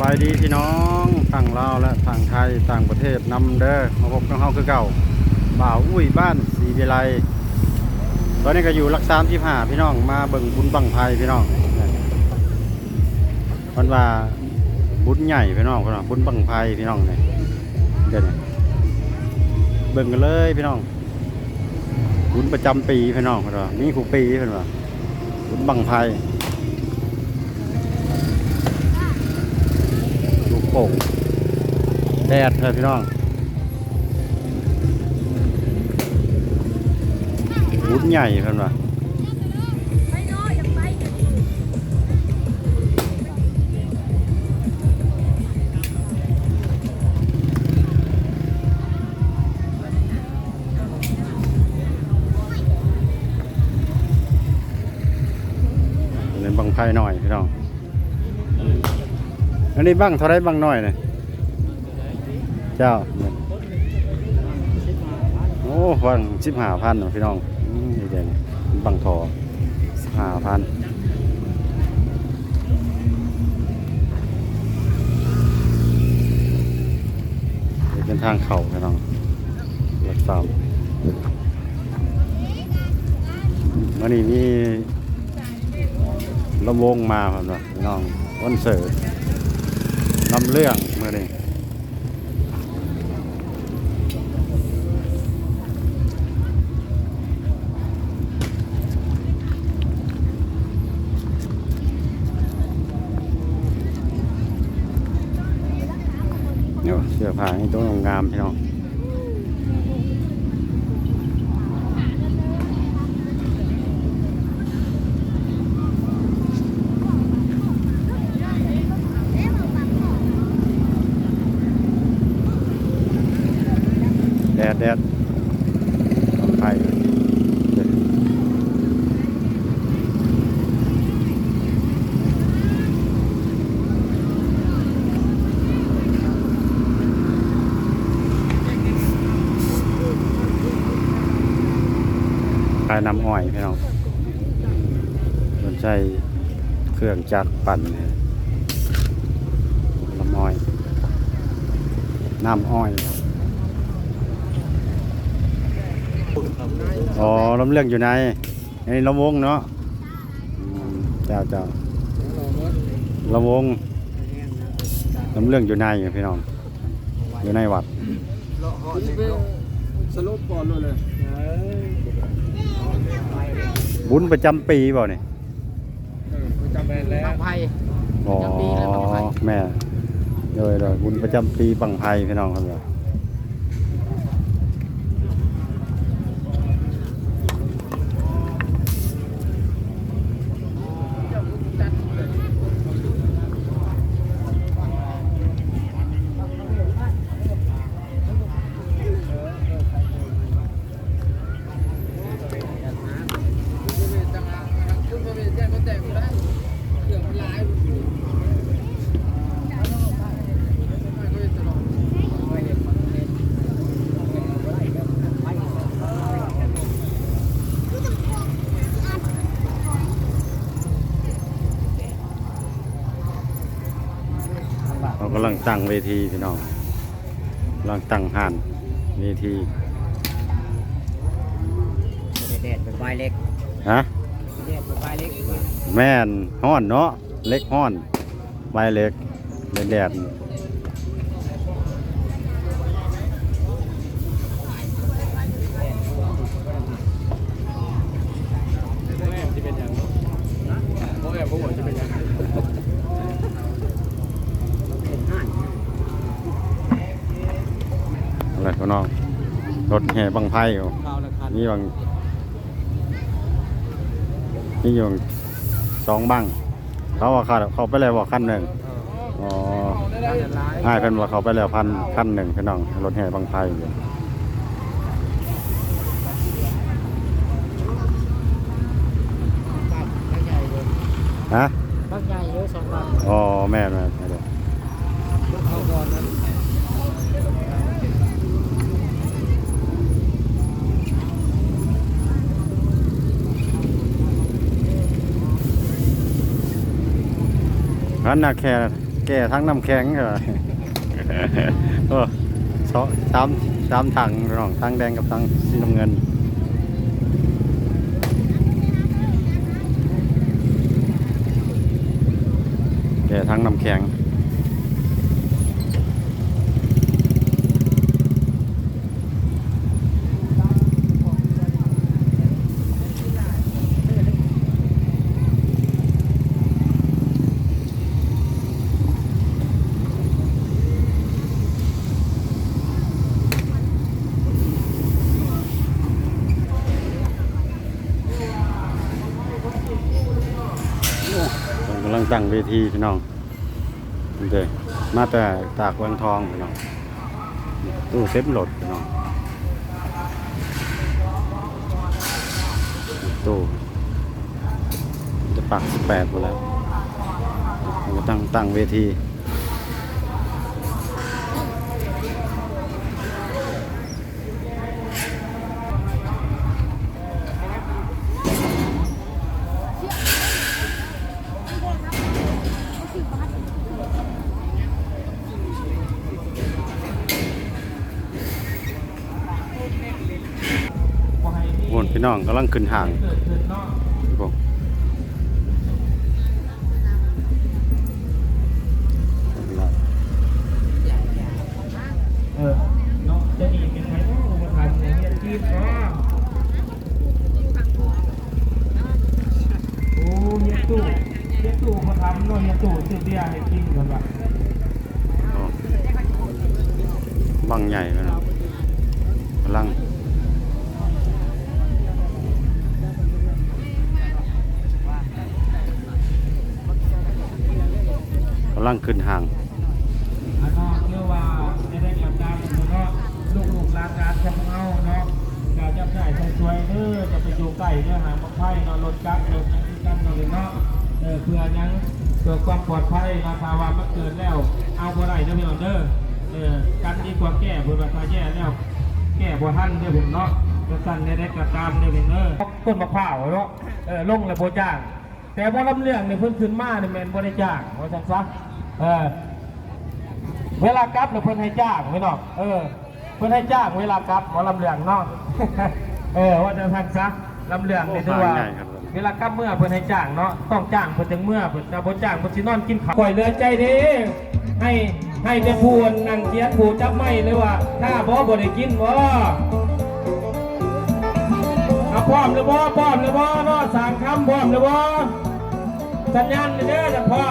บายดีพี่น้องต่างลาวและต่างไทยต่างประเทศนำเด้อมาพบกับเฮาคือเก่าบ่าวอุ้ยบ้านสีวิไลตอนนี้ก็อยู่รักสามที่ห้าพี่น้องมาเบิ่งบุญบังไพพี่น้องมันว่าบุญใหญ่พี่น้องพี่น้องบุญบังไพพี่น้องเนี่ยเดี๋ยวเบิ่งกันเลยพี่น้อง บุญประจำปีพี่น้องพี่น้องนี่คู่ปีพี่น้องบุญบังไพ โป่งแดดเลยพี่น้องวุ้นใหญ่เพิ่นว่า นี้บังเท่าไรบังน้อยเนี่ยเจ้าโอ้บังสิบหาพันพี่น้องนี่เด่นบังทอหาพันเป็นทางเข่าพี่น้องรถสามวันนี้มีลำวงมาครับพี่น้องวันเสิร์ ตนำเรื่องเมื่อนี้เดี๋ยวเสื้อผ้าให้ตัวงามพี่น้องแดดแดดลำไผ่ขาย น้ำอ้อยพี่น้องสนใจเครื่องจักรปั่นน้ำอ้อย น้ำอ้อยอ๋อลำเรื่องอยู่ในในลำวงเนาะเจ้าเจ้าลำวงลำเรื่องอยู่ในพี่น้องอยู่ในวัด สรุปก่อนเลยบุญประจำปีเปล่าเนี่ยจำเป็นแล้วบางไผ่อ๋อประจำปีแล้วบั้งไฟแม่เลยเลยบุญประจำปีบังไพพี่น้องครับ ตั้งเวทีพี่น้องกำลังตั้งห่านเวทีแดดเป็นใบเล็กฮะแดดเป็นใบเล็กแม่นห้อนเนาะเล็กห้อนใบเล็กแดดแดด แม่จะเป็นอย่างพ่อแม่พ่อจะเป็นอย่าง เป็นห้าน อะไร พี่น้อง รถแห่บังไพ่อยู่ข้าวละคันนี่บางนี่อยู่สองบังเขาว่าเขาเขาไปแล้วว่าขั้นหนึ่งอ๋อได้ร้ายอ้ายเพิ่นว่าเขาไปแล้วพันขั้นหนึ่งพี่น้อง รถแห่บังไพ่อยู่ฮะบางใหญ่เยอะสองบางอ๋อแม่นแม่ นแม่นเข้าก่อนนั้นพันนาแค่แก่ทั้งน้ำแข็งเหรอโอ้สองสามสามถังพี่น้องทั้งแดงกับทั้งสีน้ำเงินแก่ทั้งน้ำแข็ง ตั้งเวทีพี่น้องนี่เด้มาแต่ตากวังทองพี่น้องตู้เซฟหลดพี่น้องตู้จะปักสิบแปดหมดแล้วตั้งตั้งเวที พี่น้องกำลังขึ้นห่างผมเออเนาะจะดีเป็นไงเนาะมาทำในเรียนจีนเนาะโอ้เฮียตู่เฮียตู่มาทำเนาะเฮียตู่ซื้อเบียร์ให้กินกันว่ะอ๋อบังใหญ่พี่น้องกำลังกำลังขึ้นห่างเรียกว่าในแรงกำลังเนาะลูกลูกลานหลานของเฮาเนาะก็จะได้สวยๆเด้อจะไปอยู่ใกล้เด้อหาบ่ไผเนาะรถจักรรถยังคือกันเนาะเนาะเออเพื่อยังเพื่อความปลอดภัยเนาะถ้าว่ามันเกิดแล้ว เอาบ่ได้เด้อพี่น้องเด้อเออกันดีกว่าแก้เพิ่นว่าถ้าแย่แล้ว แก้บ่ทันเด้อผมเนาะจะสั่นได้ได้กระตามเด้อผมเด้อต้นมะพร้าวเนาะเออลงแล้วบ่จ้างแต่บ่ลำเรื่องนี่เพิ่นขึ้นมานี่แม่นบ่ได้จ้างว่าจังซะ เออเวลากลับเนี่ยเพิ่นให้จ้างไว้เนาะเออ เพิ่นให้จ้างเวลากลับหมอลำเลืองเนาะเออว่าจะทันซะลำเลืองนี่ถือว่าง่ายครับเวลากลับเมื่อเพิ่นให้จ้างเนาะต้องจ้างเพิ่นถึงเมื่อเพิ่นจะบ่จ้างเพิ่นสินอนกินข้าวปล่อยเรือใจเด้ให้ให้แต่ผู้นั่งเขียนผู้จับไม้เลยว่า ถ้าบ่บ่ได้กินบ่เอาพร้อมหรือบ่พร้อมหรือบ่เนาะสามคำพร้อมหรือบ่สัญญาณเด้อจังพ่อ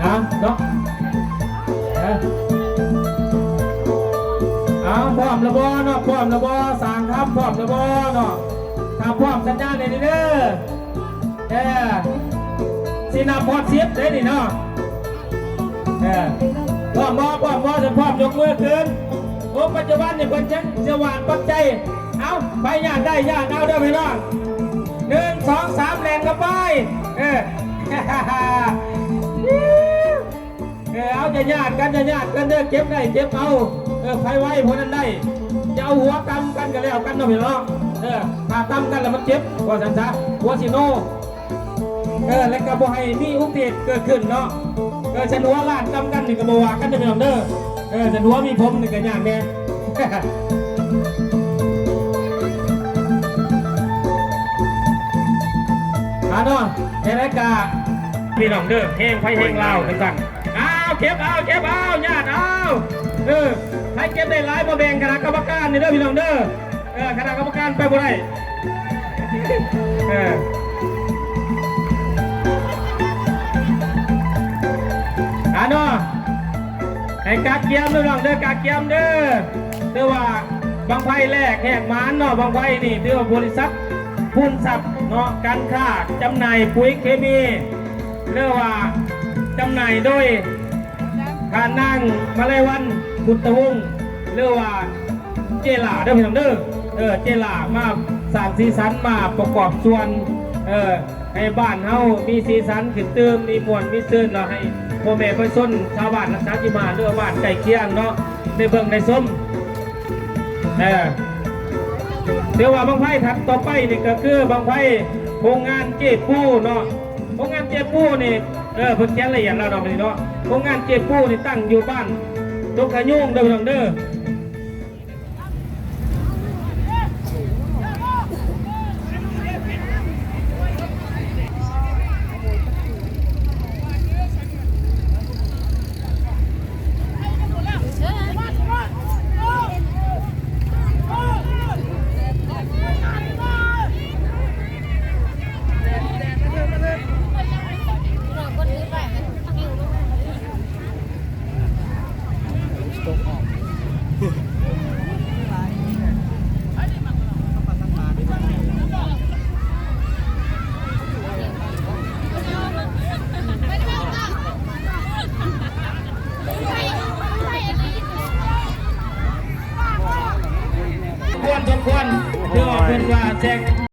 เอาเนาะเอาพร้อมแล้วบ่เนาะพร้อมแล้วบ่สร้างครับพร้อมแล้วบ่เนาะ ถ้าพร้อมสัญญาณเลยนี่เด้อเออสินับพอดเสียบเลยนี่เนาะเออพร้อมบ่พร้อมบ่จะพร้อมยกมือขึ้นโอ้ปัจจุบันนี่เพิ่นจังจะหวานปัจจัยเอาไปย่างได้ย่างเอาเด้อพี่น้องหนึ่งสองสามแรงกันไปเออเออเอาจะญาติกันจะญาติกันเด้อเก็บได้เก็บเอาเออไฟไว้พวกนั้นได้จะเอาหัวกำกันกันแล้วกันเนาะพี่น้อง เออถ้ากำกันแล้วมันเจ็บว่าสันซะหัวสิโนเออแล้วก็บ่ให้มีอุบัติเหตุเกิดขึ้นเนาะเออฉันหัวลาดกำกันนี่ก็บ่ว่ากันเด้อพี่น้องเด้อเออฉันหัวมีผมนี่ก็ยากแน่อาเนาะเฮรกาพี่น้องเด้อเฮงไฟเฮงเล่าเป็นสั่งเอาเก็บเอาเก็บเอาญาติเอาเออให้เก็บได้หลายบ่แบ่งคณะกรรมการนี่เด้อพี่น้องเด้อ เออคณะกรรมการไปบ่ได้เอออาเนาะให้กาเกียมด้อน้องเด้อกาเกียมเด้อเด้อว่าบางไฟแรกแหกมานเนาะบางไฟนี่เด้อว่าบริษัทพูนทรัพย์เนาะการค้าจำหน่ายปุ๋ยเคมีเรียกว่าจำหน่ายโดยการนั่งมาเลวันบุตรวงศ์เรียกว่าเจลาเด้อพี่น้องเด้อ เออเจลามาสร้างสีสันมาประกอบส่วนเออให้บ้านเฮามีสีสันขึ้นเติมมีมวลมีซื่นเราให้พ่อแม่เพื่อนส้นชาวบ้านรักษาจิมาเรือบ้านใกล้เคียงเนาะได้เบิ่งได้ส้มเออเดี๋ยวว่าบางไพ่ถัดต่อไปนี่ก็คือบางไพ่โรงงานเจ๊ปูเนาะโรงงานเจ๊ปูนี่เออเพิ่นเขียนละเอียดแล้วเนาะมื้อนี้เนาะโรงงานเจ๊ปูนี่ตั้งอยู่บ้านตกขยุ่งเด้อพี่น้องเด้อควรสม